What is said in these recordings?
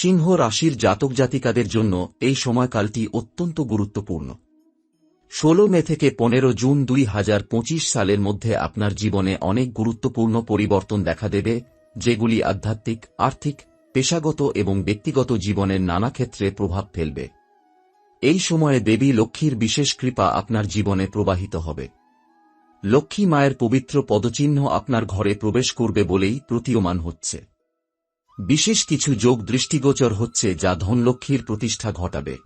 সিংহ রাশির জাতক জাতিকাদের জন্য এই সময়কালটি অত্যন্ত গুরুত্বপূর্ণ। ষোলো মে থেকে পনেরো জুন দুই হাজার পঁচিশ সালের মধ্যে আপনার জীবনে অনেক গুরুত্বপূর্ণ পরিবর্তন দেখা দেবে, যেগুলি আধ্যাত্মিক, আর্থিক, পেশাগত এবং ব্যক্তিগত জীবনের নানা ক্ষেত্রে প্রভাব ফেলবে। এই সময়ে দেবী লক্ষ্মীর বিশেষ কৃপা আপনার জীবনে প্রবাহিত হবে। লক্ষ্মী মায়ের পবিত্র পদচিহ্ন আপনার ঘরে প্রবেশ করবে বলেই প্রতীয়মান হচ্ছে। বিশেষ কিছু যোগ দৃষ্টিগোচর হচ্ছে যা ধনলক্ষ্মীর প্রতিষ্ঠা ঘটাবে।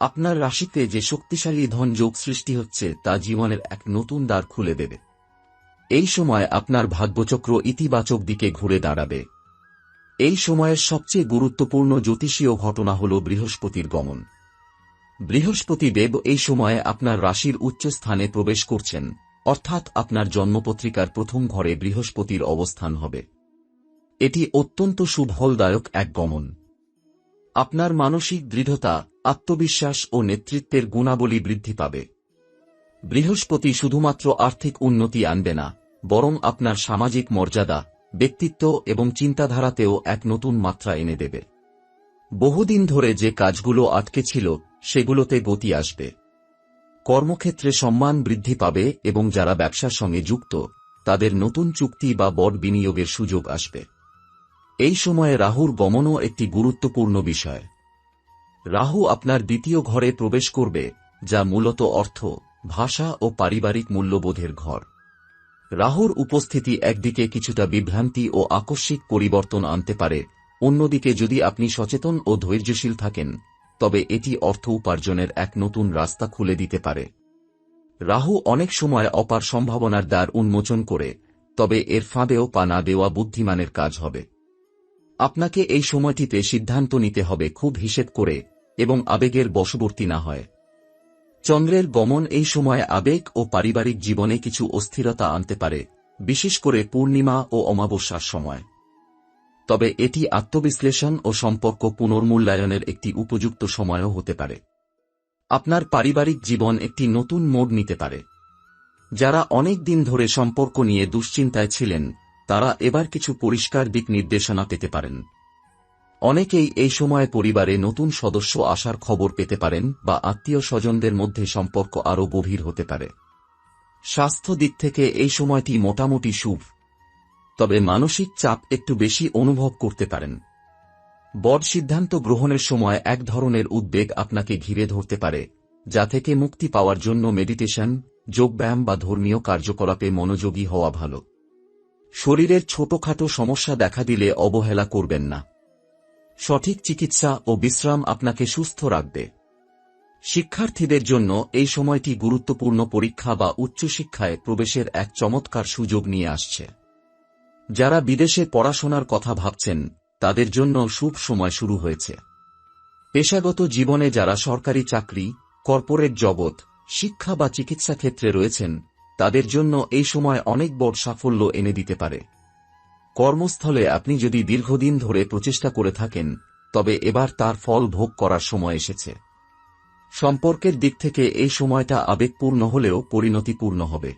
আপনার রাশিতে যে শক্তিশালী ধন যোগ সৃষ্টি হচ্ছে তা জীবনের এক নতুন দ্বার খুলে দেবে। এই সময় আপনার ভাগ্যচক্র ইতিবাচক দিকে ঘুরে দাঁড়াবে। এই সময়ের সবচেয়ে গুরুত্বপূর্ণ জ্যোতিষীয় ঘটনা হল বৃহস্পতির গমন। বৃহস্পতি দেব এই সময়ে আপনার রাশির উচ্চ স্থানে প্রবেশ করছেন, অর্থাৎ আপনার জন্মপত্রিকার প্রথম ঘরে বৃহস্পতির অবস্থান হবে। এটি অত্যন্ত সুফলদায়ক এক গমন। আপনার মানসিক দৃঢ়তা, আত্মবিশ্বাস ও নেতৃত্বের গুণাবলী বৃদ্ধি পাবে। বৃহস্পতি শুধুমাত্র আর্থিক উন্নতি আনবে না, বরং আপনার সামাজিক মর্যাদা, ব্যক্তিত্ব এবং চিন্তাধারাতেও এক নতুন মাত্রা এনে দেবে। বহুদিন ধরে যে কাজগুলো আটকে ছিল, সেগুলোতে গতি আসবে। কর্মক্ষেত্রে সম্মান বৃদ্ধি পাবে এবং যারা ব্যবসার সঙ্গে যুক্ত, তাদের নতুন চুক্তি বা বড় বিনিয়োগের সুযোগ আসবে। এই সময়ে রাহুর গমনও একটি গুরুত্বপূর্ণ বিষয়। রাহু আপনার দ্বিতীয় ঘরে প্রবেশ করবে, যা মূলত অর্থ, ভাষা ও পারিবারিক মূল্যবোধের ঘর। রাহুর উপস্থিতি একদিকে কিছুটা বিভ্রান্তি ও আকস্মিক পরিবর্তন আনতে পারে, অন্যদিকে যদি আপনি সচেতন ও ধৈর্যশীল থাকেন, তবে এটি অর্থ উপার্জনের এক নতুন রাস্তা খুলে দিতে পারে। রাহু অনেক সময় অপার সম্ভাবনার দ্বার উন্মোচন করে, তবে এর ফাঁদেও পা না দেওয়া বুদ্ধিমানের কাজ হবে। আপনাকে এই সময়টিতে সিদ্ধান্ত নিতে হবে খুব হিসেব করে এবং আবেগের বশবর্তী না হয়। চন্দ্রের গমন এই সময়ে আবেগ ও পারিবারিক জীবনে কিছু অস্থিরতা আনতে পারে, বিশেষ করে পূর্ণিমা ও অমাবস্যার সময়। তবে এটি আত্মবিশ্লেষণ ও সম্পর্ক পুনর্মূল্যায়নের একটি উপযুক্ত সময়ও হতে পারে। আপনার পারিবারিক জীবন একটি নতুন মোড় নিতে পারে। যারা অনেক দিন ধরে সম্পর্ক নিয়ে দুশ্চিন্তায় ছিলেন তারা এবার কিছু পরিষ্কার দিক নির্দেশনা পেতে পারেন। অনেকেই এই সময়ে পরিবারে নতুন সদস্য আসার খবর পেতে পারেন বা আত্মীয় স্বজনদের মধ্যে সম্পর্ক আরও গভীর হতে পারে। স্বাস্থ্য দিক থেকে এই সময়টি মোটামুটি শুভ। তবে মানসিক চাপ একটু বেশি অনুভব করতে পারেন। বড় সিদ্ধান্ত গ্রহণের সময় এক ধরনের উদ্বেগ আপনাকে ঘিরে ধরতে পারে, যা থেকে মুক্তি পাওয়ার জন্য মেডিটেশন যোগব্যায়াম বা ধর্মীয় কার্যকলাপে মনোযোগী হওয়া ভালো। শরীরের ছোটখাটো সমস্যা দেখা দিলে অবহেলা করবেন না। সঠিক চিকিৎসা ও বিশ্রাম আপনাকে সুস্থ রাখবে। শিক্ষার্থীদের জন্য এই সময়টি গুরুত্বপূর্ণ পরীক্ষা বা উচ্চশিক্ষায় প্রবেশের এক চমৎকার সুযোগ নিয়ে আসছে। যারা বিদেশে পড়াশোনার কথা ভাবছেন, তাদের জন্য শুভ সময় শুরু হয়েছে। পেশাগত জীবনে যারা সরকারি চাকরি, কর্পোরেট জগৎ, শিক্ষা বা চিকিৎসা ক্ষেত্রে রয়েছেন তাদের জন্য এই সময় অনেক বড় সাফল্য এনে দিতে পারে। কর্মস্থলে আপনি যদি দীর্ঘদিন ধরে প্রচেষ্টা করে থাকেন, তবে এবার তার ফল ভোগ করার সময় এসেছে। সম্পর্কের দিক থেকে এই সময়টা আবেগপূর্ণ হলেও পরিণতিপূর্ণ হবে।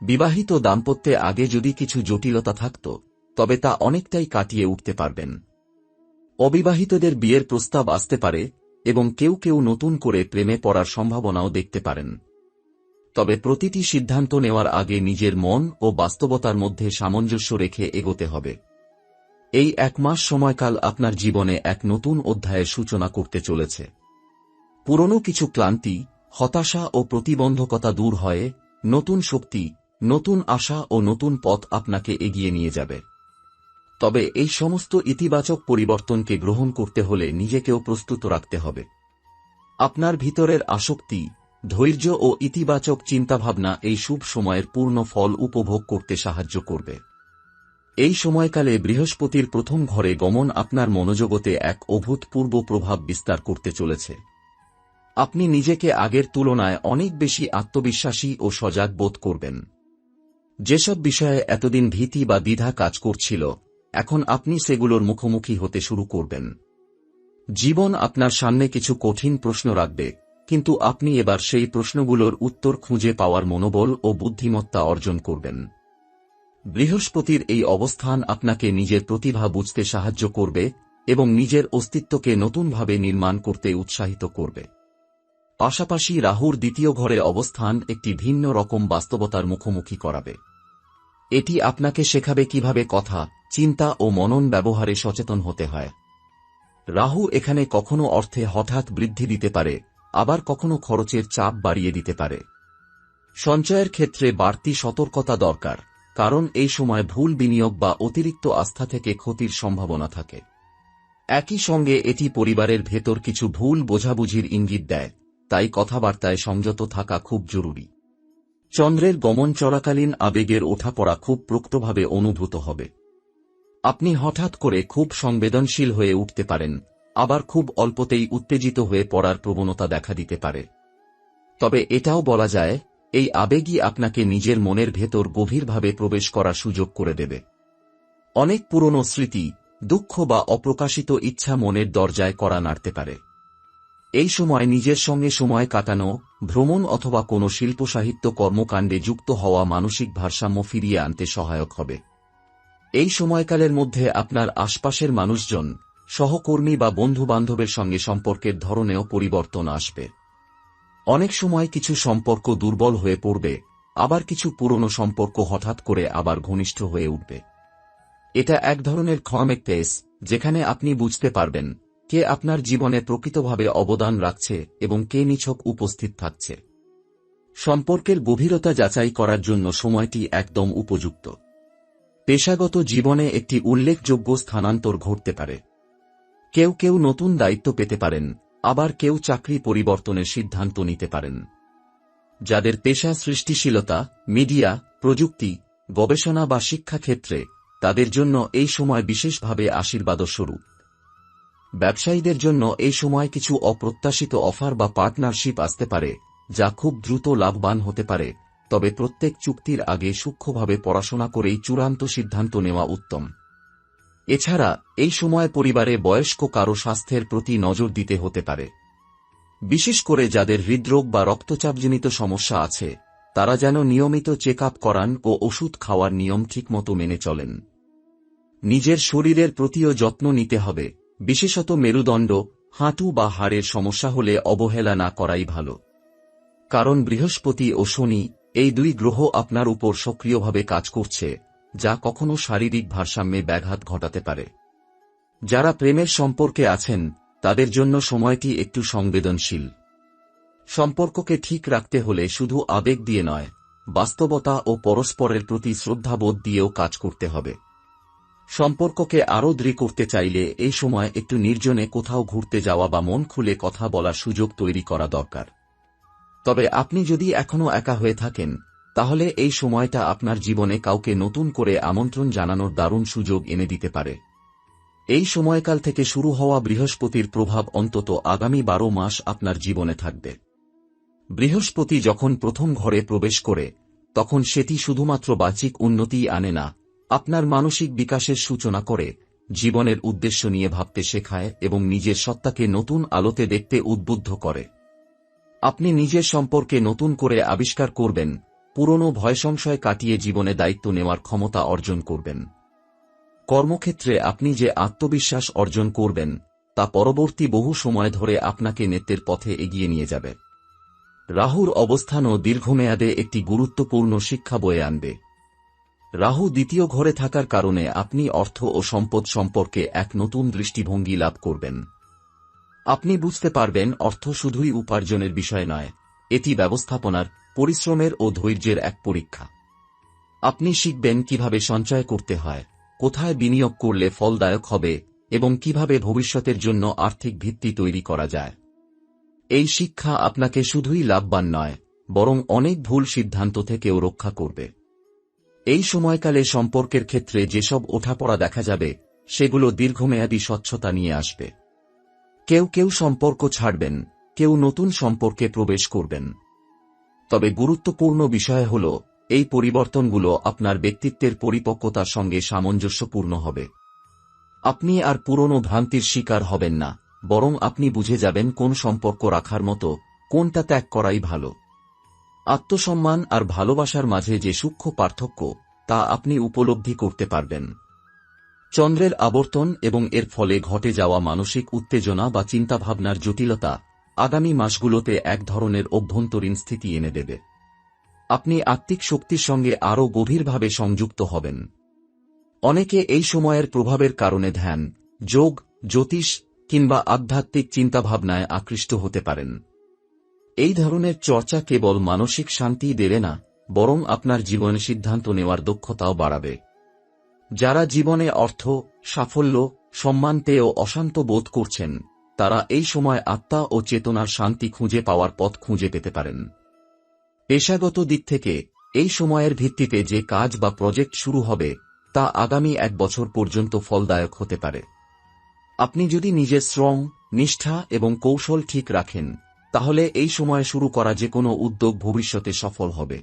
বিবাহিত দাম্পত্যে আগে যদি কিছু জটিলতা থাকত, তবে তা অনেকটাই কাটিয়ে উঠতে পারবেন। অবিবাহিতদের বিয়ের প্রস্তাব আসতে পারে এবং কেউ কেউ নতুন করে প্রেমে পড়ার সম্ভাবনাও দেখতে পারেন। তবে প্রতিটি সিদ্ধান্ত নেওয়ার আগে নিজের মন ও বাস্তবতার মধ্যে সামঞ্জস্য রেখে এগোতে হবে। এই এক মাস সময়কাল আপনার জীবনে এক নতুন অধ্যায়ের সূচনা করতে চলেছে। পুরনো কিছু ক্লান্তি, হতাশা ও প্রতিবন্ধকতা দূর হয়ে নতুন শক্তি, নতুন আশা ও নতুন পথ আপনাকে এগিয়ে নিয়ে যাবে। তবে এই সমস্ত ইতিবাচক পরিবর্তনকে গ্রহণ করতে হলে নিজেকেও প্রস্তুত রাখতে হবে। আপনার ভিতরের আসক্তি ধৈর্য ও ইতিবাচক চিন্তাভাবনা এই শুভ সময়ের পূর্ণ ফল উপভোগ করতে সাহায্য করবে। এই সময়কালে বৃহস্পতির প্রথম ঘরে গমন আপনার মনোজগতে এক অভূতপূর্ব প্রভাব বিস্তার করতে চলেছে। আপনি নিজেকে আগের তুলনায় অনেক বেশি আত্মবিশ্বাসী ও সজাগ বোধ করবেন। যেসব বিষয়ে এতদিন ভীতি বা দ্বিধা কাজ করছিল, এখন আপনি সেগুলোর মুখোমুখি হতে শুরু করবেন। জীবন আপনার সামনে কিছু কঠিন প্রশ্ন রাখবে। কিন্তু আপনি এবার সেই প্রশ্নগুলোর উত্তর খুঁজে পাওয়ার মনোবল ও বুদ্ধিমত্তা অর্জন করবেন। বৃহস্পতির এই অবস্থান আপনাকে নিজের প্রতিভা বুঝতে সাহায্য করবে এবং নিজের অস্তিত্বকে নতুনভাবে নির্মাণ করতে উৎসাহিত করবে। পাশাপাশি রাহুর দ্বিতীয় ঘরে অবস্থান একটি ভিন্ন রকম বাস্তবতার মুখোমুখি করাবে। এটি আপনাকে শেখাবে কীভাবে কথা, চিন্তা ও মনন ব্যবহারে সচেতন হতে হয়। রাহু এখানে কখনো অর্থে হঠাৎ বৃদ্ধি দিতে পারে আবার কখনো খরচের চাপ বাড়িয়ে দিতে পারে। সঞ্চয়ের ক্ষেত্রে বাড়তি সতর্কতা দরকার, কারণ এই সময় ভুল বিনিয়োগ বা অতিরিক্ত আস্থা থেকে ক্ষতির সম্ভাবনা থাকে। একই সঙ্গে এটি পরিবারের ভেতর কিছু ভুল বোঝাবুঝির ইঙ্গিত দেয়, তাই কথাবার্তায় সংযত থাকা খুব জরুরি। চন্দ্রের গমন চলাকালীন আবেগের ওঠাপড়া খুব প্রক্তভাবে অনুভূত হবে। আপনি হঠাৎ করে খুব সংবেদনশীল হয়ে উঠতে পারেন আবার খুব অল্পতেই উত্তেজিত হয়ে পড়ার প্রবণতা দেখা দিতে পারে। তবে এটাও বলা যায়, এই আবেগই আপনাকে নিজের মনের ভেতর গভীরভাবে প্রবেশ করার সুযোগ করে দেবে। অনেক পুরনো স্মৃতি, দুঃখ বা অপ্রকাশিত ইচ্ছা মনের দরজায় করা নাড়তে পারে। এই সময় নিজের সঙ্গে সময় কাটানো, ভ্রমণ অথবা কোনো শিল্প সাহিত্য কর্মকাণ্ডে যুক্ত হওয়া মানসিক ভারসাম্য ফিরিয়ে আনতে সহায়ক হবে। এই সময়কালের মধ্যে আপনার আশপাশের মানুষজন সহকর্মী বা বন্ধু-বান্ধবের সঙ্গে সম্পর্কের ধরনেও পরিবর্তন আসবে। অনেক সময় কিছু সম্পর্ক দুর্বল হয়ে পড়বে, আবার কিছু পুরনো সম্পর্ক হঠাৎ করে আবার ঘনিষ্ঠ হয়ে উঠবে। এটা এক ধরনের ক্ষমেক পেস যেখানে আপনি বুঝতে পারবেন কে আপনার জীবনে প্রকৃতভাবে অবদান রাখছে এবং কে নিছক উপস্থিত থাকছে। সম্পর্কের গভীরতা যাচাই করার জন্য সময়টি একদম উপযুক্ত। পেশাগত জীবনে একটি উল্লেখযোগ্য স্থানান্তর ঘটতে পারে। কেউ কেউ নতুন দায়িত্ব পেতে পারেন, আবার কেউ চাকরি পরিবর্তনের সিদ্ধান্ত নিতে পারেন। যাদের পেশা সৃষ্টিশীলতা, মিডিয়া, প্রযুক্তি, গবেষণা বা শিক্ষাক্ষেত্রে তাদের জন্য এই সময় বিশেষভাবে আশীর্বাদস্বরূপ। ব্যবসায়ীদের জন্য এই সময় কিছু অপ্রত্যাশিত অফার বা পার্টনারশিপ আসতে পারে, যা খুব দ্রুত লাভবান হতে পারে, তবে প্রত্যেক চুক্তির আগে সূক্ষ্মভাবে পড়াশোনা করেই চূড়ান্ত সিদ্ধান্ত নেওয়া উত্তম। এছাড়া, এই সময় পরিবারে বয়স্ক কারও স্বাস্থ্যের প্রতি নজর দিতে হতে পারে। বিশেষ করে যাদের হৃদরোগ বা রক্তচাপজনিত সমস্যা আছে, তারা যেন নিয়মিত চেক করান ও ওষুধ খাওয়ার নিয়ম ঠিকমতো মেনে চলেন। নিজের শরীরের প্রতিও যত্ন নিতে হবে, বিশেষত মেরুদণ্ড, হাঁটু বা হাড়ের সমস্যা হলে অবহেলা না করাই ভালো। কারণ বৃহস্পতি ও শনি এই দুই গ্রহ আপনার উপর সক্রিয়ভাবে কাজ করছে। যা কখনো শারীরিক ভারসাম্যে ব্যাঘাত ঘটাতে পারে। যারা প্রেমের সম্পর্কে আছেন, তাদের জন্য সময়টি একটু সংবেদনশীল। সম্পর্ককে ঠিক রাখতে হলে শুধু আবেগ দিয়ে নয়, বাস্তবতা ও পরস্পরের প্রতি শ্রদ্ধাবোধ দিয়েও কাজ করতে হবে। সম্পর্ককে আরও দৃঢ় করতে চাইলে এই সময় একটু নির্জনে কোথাও ঘুরতে যাওয়া বা মন খুলে কথা বলার সুযোগ তৈরি করা দরকার। তবে আপনি যদি এখনও একা হয়ে থাকেন তাহলে এই সময়টা আপনার জীবনে কাউকে নতুন করে আমন্ত্রণ জানানোর দারুণ সুযোগ এনে দিতে পারে। এই সময়কাল থেকে শুরু হওয়া বৃহস্পতির প্রভাব অন্তত আগামী বারো মাস আপনার জীবনে থাকবে। বৃহস্পতি যখন প্রথম ঘরে প্রবেশ করে, তখন সেটি শুধুমাত্র বাচিক উন্নতিই আনে না, আপনার মানসিক বিকাশের সূচনা করে, জীবনের উদ্দেশ্য নিয়ে ভাবতে শেখায় এবং নিজের সত্তাকে নতুন আলোতে দেখতে উদ্বুদ্ধ করে। আপনি নিজের সম্পর্কে নতুন করে আবিষ্কার করবেন পুরনো ভয় সংশয় কাটিয়ে জীবনে দায়িত্ব নেওয়ার ক্ষমতা অর্জন করবেন। কর্মক্ষেত্রে আপনি যে আত্মবিশ্বাস অর্জন করবেন, তা পরবর্তী বহু সময় ধরে আপনাকে নেত্রের পথে এগিয়ে নিয়ে যাবে। রাহুর অবস্থানও দীর্ঘমেয়াদে একটি গুরুত্বপূর্ণ শিক্ষা বয়ে আনবে। রাহু দ্বিতীয় ঘরে থাকার কারণে আপনি অর্থ ও সম্পদ সম্পর্কে এক নতুন দৃষ্টিভঙ্গি লাভ করবেন। আপনি বুঝতে পারবেন অর্থ শুধুই উপার্জনের বিষয় নয়, এটি ব্যবস্থাপনার পরিশ্রমের ও ধৈর্যের এক পরীক্ষা। আপনি শিখবেন কীভাবে সঞ্চয় করতে হয়, কোথায় বিনিয়োগ করলে ফলদায়ক হবে, এবং কীভাবে ভবিষ্যতের জন্য আর্থিক ভিত্তি তৈরি করা যায়। এই শিক্ষা আপনাকে শুধুই লাভবান নয়, বরং অনেক ভুল সিদ্ধান্ত থেকেও রক্ষা করবে। এই সময়কালে সম্পর্কের ক্ষেত্রে যেসব ওঠাপড়া দেখা যাবে, সেগুলো দীর্ঘমেয়াদী স্বচ্ছতা নিয়ে আসবে। কেউ কেউ সম্পর্ক ছাড়বেন, কেউ নতুন সম্পর্কে প্রবেশ করবেন। তবে গুরুত্বপূর্ণ বিষয় হল, এই পরিবর্তনগুলো আপনার ব্যক্তিত্বের পরিপক্কতার সঙ্গে সামঞ্জস্যপূর্ণ হবে। আপনি আর পুরনো ভ্রান্তির শিকার হবেন না, বরং আপনি বুঝে যাবেন কোন সম্পর্ক রাখার মতো, কোনটা ত্যাগ করাই ভালো। আত্মসম্মান আর ভালোবাসার মাঝে যে সূক্ষ্ম পার্থক্য, তা আপনি উপলব্ধি করতে পারবেন। চন্দ্রের আবর্তন এবং এর ফলে ঘটে যাওয়া মানসিক উত্তেজনা বা চিন্তাভাবনার জটিলতা আগামী মাসগুলোতে এক ধরনের অভ্যন্তরীণ স্থিতি এনে দেবে। আপনি আত্মিক শক্তির সঙ্গে আরও গভীরভাবে সংযুক্ত হবেন। অনেকে এই সময়ের প্রভাবের কারণে ধ্যান, যোগ, জ্যোতিষ কিংবা আধ্যাত্মিক চিন্তাভাবনায় আকৃষ্ট হতে পারেন। এই ধরনের চর্চা কেবল মানসিক শান্তি দেবে না, বরং আপনার জীবনে সিদ্ধান্ত নেওয়ার দক্ষতাও বাড়াবে। যারা জীবনে অর্থ, সাফল্য, সম্মান পেয়েও অশান্ত বোধ করছেন তারা এই সময় আত্মা ও চেতনার শান্তি খুঁজে পাওয়ার পথ খুঁজে পেতে পারেন। পেশাগত দিক থেকে, এই সময়ের ভিত্তিতে যে কাজ বা প্রজেক্ট শুরু হবে, তা আগামী এক বছর পর্যন্ত ফলদায়ক হতে পারে। আপনি যদি নিজের শ্রম, নিষ্ঠা এবং কৌশল ঠিক রাখেন, তাহলে এই সময়ে শুরু করা যে কোনো উদ্যোগ ভবিষ্যতে সফল হবে।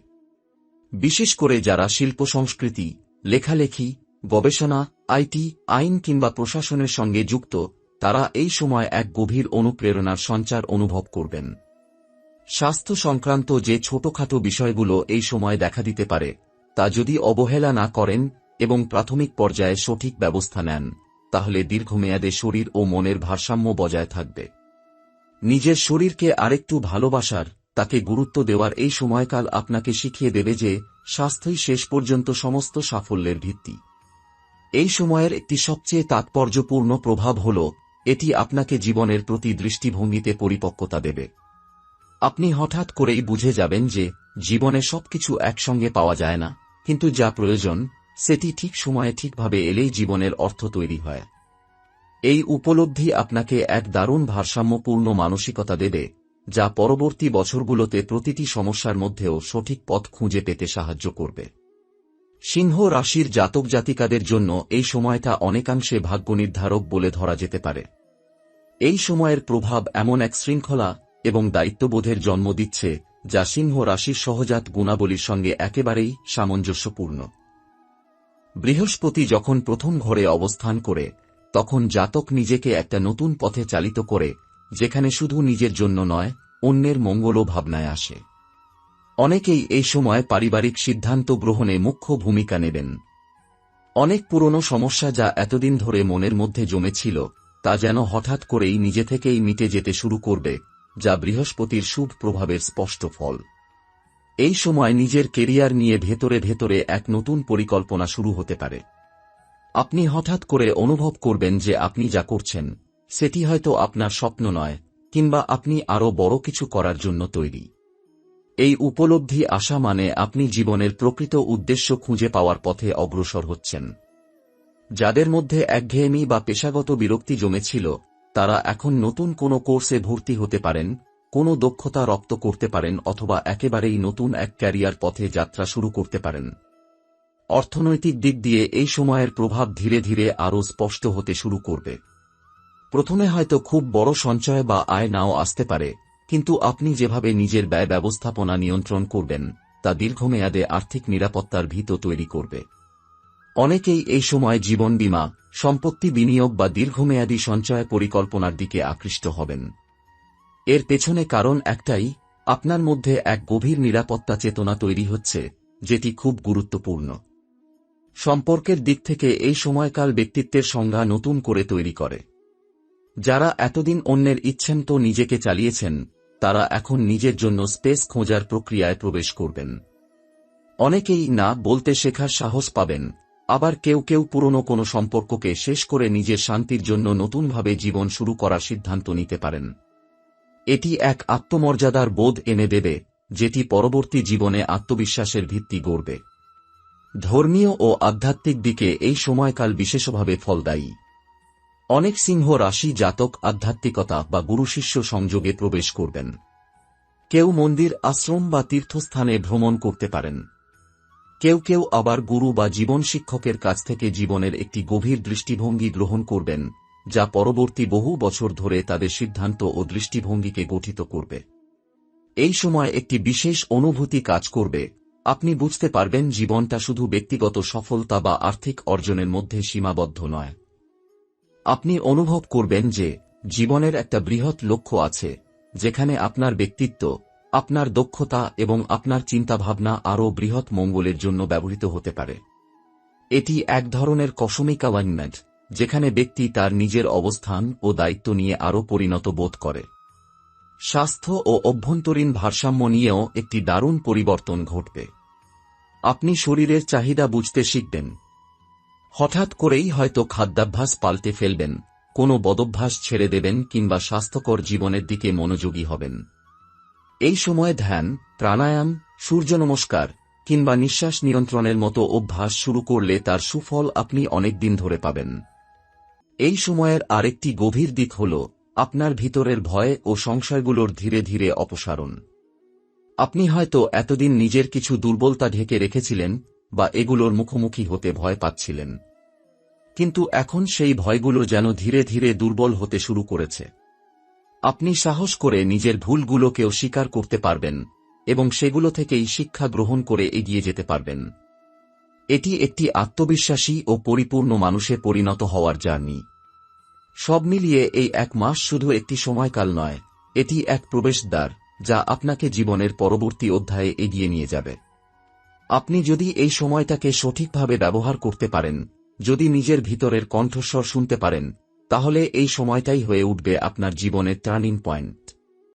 বিশেষ করে যারা শিল্প সংস্কৃতি, লেখালেখি, গবেষণা, আইটি, আইন কিংবা প্রশাসনের সঙ্গে যুক্ত তারা এই সময় এক গভীর অনুপ্রেরণার সঞ্চার অনুভব করবেন। স্বাস্থ্য সংক্রান্ত যে ছোটখাটো বিষয়গুলো এই সময় দেখা দিতে পারে, তা যদি অবহেলা না করেন এবং প্রাথমিক পর্যায়ে সঠিক ব্যবস্থা নেন, তাহলে দীর্ঘমেয়াদে শরীর ও মনের ভারসাম্য বজায় থাকবে। নিজের শরীরকে আরেকটু ভালোবাসার, তাকে গুরুত্ব দেওয়ার এই সময়কাল আপনাকে শিখিয়ে দেবে যে স্বাস্থ্যই শেষ পর্যন্ত সমস্ত সাফল্যের ভিত্তি। এই সময়ের একটি সবচেয়ে তাৎপর্যপূর্ণ প্রভাব হল এটি আপনাকে জীবনের প্রতি দৃষ্টিভঙ্গিতে পরিপক্কতা দেবে। আপনি হঠাৎ করেই বুঝে যাবেন যে জীবনে সবকিছু একসঙ্গে পাওয়া যায় না, কিন্তু যা প্রয়োজন, সেটি ঠিক সময়ে ঠিকভাবে এলেই জীবনের অর্থ তৈরি হয়। এই উপলব্ধি আপনাকে এক দারুণ ভারসাম্যপূর্ণ মানসিকতা দেবে, যা পরবর্তী বছরগুলোতে প্রতিটি সমস্যার মধ্যেও সঠিক পথ খুঁজে পেতে সাহায্য করবে। সিংহ রাশির জাতক জাতিকাদের জন্য এই সময়টা অনেকাংশে ভাগ্য নির্ধারক বলে ধরা যেতে পারে। এই সময়ের প্রভাব এমন এক শৃঙ্খলা এবং দায়িত্ববোধের জন্ম দিচ্ছে, যা সিংহ রাশির সহজাত গুণাবলীর সঙ্গে একেবারেই সামঞ্জস্যপূর্ণ। বৃহস্পতি যখন প্রথম ঘরে অবস্থান করে, তখন জাতক নিজেকে একটা নতুন পথে চালিত করে, যেখানে শুধু নিজের জন্য নয়, অন্যের মঙ্গলও ভাবনায় আসে। অনেকেই এই সময় পারিবারিক সিদ্ধান্ত গ্রহণে মুখ্য ভূমিকা নেবেন। অনেক পুরনো সমস্যা যা এতদিন ধরে মনের মধ্যে জমেছিল, তা যেন হঠাৎ করেই নিজে থেকেই মিটে যেতে শুরু করবে, যা বৃহস্পতির শুভ প্রভাবের স্পষ্ট ফল। এই সময় নিজের কেরিয়ার নিয়ে ভেতরে ভেতরে এক নতুন পরিকল্পনা শুরু হতে পারে। আপনি হঠাৎ করে অনুভব করবেন যে আপনি যা করছেন, সেটি হয়তো আপনার স্বপ্ন নয়, কিংবা আপনি আরও বড় কিছু করার জন্য তৈরি। এই উপলব্ধি আসা মানে আপনি জীবনের প্রকৃত উদ্দেশ্য খুঁজে পাওয়ার পথে অগ্রসর হচ্ছেন। যাদের মধ্যে একঘেয়েমি বা পেশাগত বিরক্তি জমেছিল, তারা এখন নতুন কোনো কোর্সে ভর্তি হতে পারেন, কোনো দক্ষতা রপ্ত করতে পারেন অথবা একেবারেই নতুন এক ক্যারিয়ার পথে যাত্রা শুরু করতে পারেন। অর্থনৈতিক দিক দিয়ে এই সময়ের প্রভাব ধীরে ধীরে আরও স্পষ্ট হতে শুরু করবে। প্রথমে হয়তো খুব বড় সঞ্চয় বা আয় নাও আসতে পারে কিন্তু আপনি যেভাবে নিজের ব্যয় ব্যবস্থাপনা নিয়ন্ত্রণ করবেন, তা দীর্ঘমেয়াদে আর্থিক নিরাপত্তার ভিত তৈরি করবে। অনেকেই এই সময় জীবন বীমা, সম্পত্তি বিনিয়োগ বা দীর্ঘমেয়াদী সঞ্চয় পরিকল্পনার দিকে আকৃষ্ট হবেন। এর পেছনে কারণ একটাই, আপনার মধ্যে এক গভীর নিরাপত্তা চেতনা তৈরি হচ্ছে, যেটি খুব গুরুত্বপূর্ণ। সম্পর্কের দিক থেকে এই সময়কাল ব্যক্তিত্বের সংজ্ঞা নতুন করে তৈরি করে। যারা এতদিন অন্যের ইচ্ছেন তো নিজেকে চালিয়েছেন তারা এখন নিজের জন্য স্পেস খোঁজার প্রক্রিয়ায় প্রবেশ করবেন। অনেকেই না বলতে শেখার সাহস পাবেন, আবার কেউ কেউ পুরনো কোনো সম্পর্ককে শেষ করে নিজের শান্তির জন্য নতুনভাবে জীবন শুরু করার সিদ্ধান্ত নিতে পারেন। এটি এক আত্মমর্যাদার বোধ এনে দেবে, যেটি পরবর্তী জীবনে আত্মবিশ্বাসের ভিত্তি গড়বে। ধর্মীয় ও আধ্যাত্মিক দিকে এই সময়কাল বিশেষভাবে ফলদায়ী। অনেক সিংহ রাশি জাতক, আধ্যাত্মিকতা বা গুরুশিষ্য সংযোগে প্রবেশ করবেন। কেউ মন্দির, আশ্রম বা তীর্থস্থানে ভ্রমণ করতে পারেন। কেউ কেউ আবার গুরু বা জীবন শিক্ষকের কাছ থেকে জীবনের একটি গভীর দৃষ্টিভঙ্গি গ্রহণ করবেন, যা পরবর্তী বহু বছর ধরে তাদের সিদ্ধান্ত ও দৃষ্টিভঙ্গিকে গঠিত করবে। এই সময় একটি বিশেষ অনুভূতি কাজ করবে। আপনি বুঝতে পারবেন জীবনটা শুধু ব্যক্তিগত সফলতা বা আর্থিক অর্জনের মধ্যে সীমাবদ্ধ নয়। আপনি অনুভব করবেন যে, জীবনের একটা বৃহৎ লক্ষ্য আছে, যেখানে আপনার ব্যক্তিত্ব, আপনার দক্ষতা এবং আপনার চিন্তাভাবনা আরও বৃহৎ মঙ্গলের জন্য ব্যবহৃত হতে পারে। এটি এক ধরনের কসমিক অ্যালাইনমেন্ট যেখানে ব্যক্তি তার নিজের অবস্থান ও দায়িত্ব নিয়ে আরও পরিণত বোধ করে। স্বাস্থ্য ও অভ্যন্তরীণ ভারসাম্য নিয়েও একটি দারুণ পরিবর্তন ঘটবে। আপনি শরীরের চাহিদা বুঝতে শিখবেন হঠাৎ করেই হয়তো খাদ্যাভ্যাস পাল্টে ফেলবেন, কোনো বদভ্যাস ছেড়ে দেবেন কিংবা স্বাস্থ্যকর জীবনের দিকে মনোযোগী হবেন। এই সময়ে ধ্যান, প্রাণায়াম, সূর্য নমস্কার কিংবা নিঃশ্বাস নিয়ন্ত্রণের মতো অভ্যাস শুরু করলে তার সুফল আপনি অনেক দিন ধরে পাবেন। এই সময়ের আরেকটি গভীর দিক হল আপনার ভিতরের ভয় ও সংশয়গুলোর ধীরে ধীরে অপসারণ। আপনি হয়তো এতদিন নিজের কিছু দুর্বলতা ঢেকে রেখেছিলেন বা এগুলোর মুখোমুখি হতে ভয় পাচ্ছিলেন। কিন্তু এখন সেই ভয়গুলো যেন ধীরে ধীরে দুর্বল হতে শুরু করেছে। আপনি সাহস করে নিজের ভুলগুলোকেও স্বীকার করতে পারবেন এবং সেগুলো থেকেই শিক্ষা গ্রহণ করে এগিয়ে যেতে পারবেন। এটি একটি আত্মবিশ্বাসী ও পরিপূর্ণ মানুষে পরিণত হওয়ার জার্নি। সব মিলিয়ে এই এক মাস শুধু একটি সময়কাল নয়, এটি এক প্রবেশদ্বার যা আপনাকে জীবনের পরবর্তী অধ্যায়ে এগিয়ে নিয়ে যাবে। আপনি যদি এই সময়টাকে সঠিকভাবে ব্যবহার করতে পারেন, যদি নিজের ভিতরের কণ্ঠস্বর শুনতে পারেন, তাহলে এই সময়টাই হয়ে উঠবে আপনার জীবনের টার্নিং পয়েন্ট।